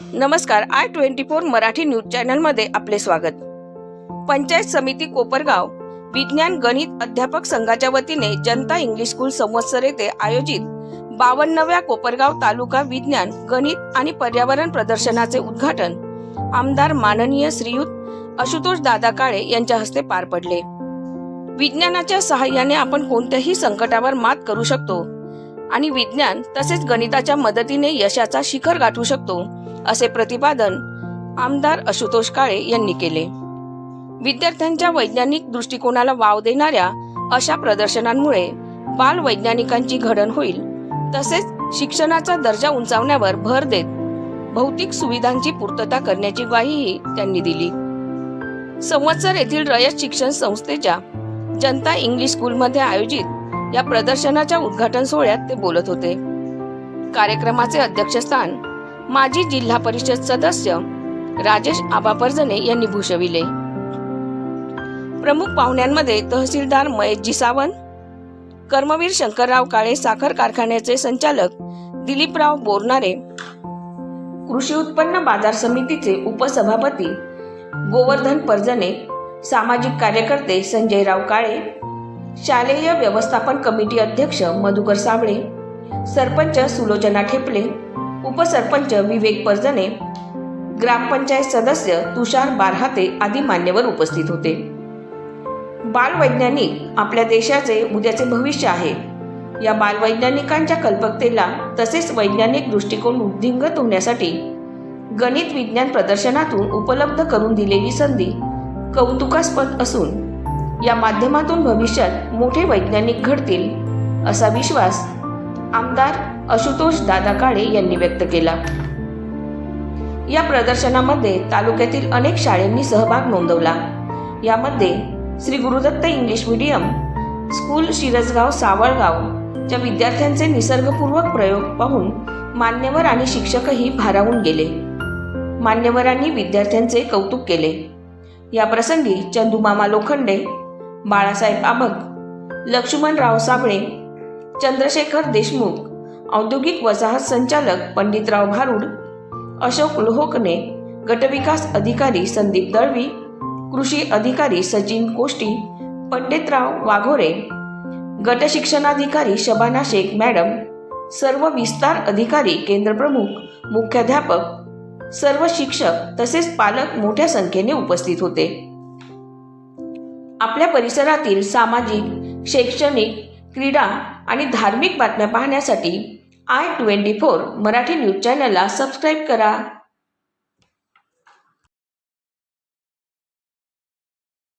नमस्कार I twenty four Marathi news चॅनलमध्ये आपले स्वागत. पंचायत समिती कोपरगाव विज्ञान गणित अध्यापक संघाच्या वतीने जनता इंग्लिश स्कूल संवत्सर येथे आयोजित बावन्नव्या कोपरगाव तालुका विज्ञान गणित आणि पर्यावरण प्रदर्शनाचे उद्घाटन आमदार माननीय श्रीयुत आशुतोष दादा काळे यांच्या हस्ते पार पडले. विज्ञानाच्या सहाय्याने आपण कोणत्याही संकटावर मात करू शकतो आणि विज्ञान तसेच गणिताच्या मदतीने यशाचा शिखर गाठू शकतो असे प्रतिपादन आमदार आशुतोष काळे यांनी केले. विद्यार्थ्यांच्या वैज्ञानिक दृष्टिकोनाला वाव देणाऱ्या अशा प्रदर्शनांमुळे बाल वैज्ञानिकांची घडण होईल. तसेच शिक्षणाचा दर्जा उंचावण्यावर भर देत भौतिक सुविधांची पूर्तता करण्याची ग्वाहीही त्यांनी दिली. संवत्सर येथील रयत शिक्षण संस्थेच्या जनता इंग्लिश स्कूलमध्ये आयोजित या प्रदर्शनाच्या उद्घाटन सोहळ्यात ते बोलत होते. कार्यक्रमाचे अध्यक्षस्थान माजी जिल्हा परिषद सदस्य राजेश आबा परजने यांनी भूषविले. प्रमुख पाहुण्यांमध्ये तहसीलदार महेशजी सावंत कर्मवीर शंकरराव काळे साखर कारखान्याचे संचालक दिलीपराव बोरनारे कृषी उत्पन्न बाजार समितीचे उपसभापती गोवर्धन परजने सामाजिक कार्यकर्ते संजयराव काळे शालेय व्यवस्थापन कमिटी अध्यक्ष मधुकर साबळे सरपंच सुलोचना ठेपले उपसरपंच विवेक परजने ग्रामपंचायत सदस्य तुषार बारहाते आदी मान्यवर उपस्थित होते. बालवैज्ञानिक आपल्या देशाचे उद्याचे भविष्य आहे. या बालवैज्ञानिकांच्या कल्पकतेला तसेच वैज्ञानिक दृष्टिकोन वृद्धिंगत होण्यासाठी गणित विज्ञान प्रदर्शनातून उपलब्ध करून दिलेली संधी कौतुकास्पद असून या माध्यमातून भविष्यात मोठे वैज्ञानिक घडतील असा विश्वास आमदार आशुतोष दादा काळे यांनी व्यक्त केला. या प्रदर्शनामध्ये तालुक्यातील अनेक शाळेंनी सहभाग नोंदवला. यामध्ये Shri Gurudatt English medium school Shirasgaon Savalgaon च्या विद्यार्थ्यांचे निसर्गपूर्वक प्रयोग पाहून मान्यवर आणि शिक्षकही भारावून गेले. मान्यवरांनी विद्यार्थ्यांचे कौतुक केले. या प्रसंगी चंदुमामा लोखंडे बाळासाहेब आबक लक्ष्मणराव साबळे चंद्रशेखर देशमुख औद्योगिक वसाहत संचालक पंडितराव भारूड अशोक लोहकने गटविकास अधिकारी संदीप दळवी कृषी अधिकारी सचिन कोष्टी पंडितराव वाघोरे गट शिक्षणाधिकारी शबाना शेख मॅडम सर्व विस्तार अधिकारी केंद्रप्रमुख मुख्याध्यापक सर्व शिक्षक तसेच पालक मोठ्या संख्येने उपस्थित होते. आपल्या परिसरातील सामाजिक शैक्षणिक क्रीडा आणि धार्मिक बातम्या पाहण्यासाठी I twenty four Marathi news चॅनलला सबस्क्राईब करा.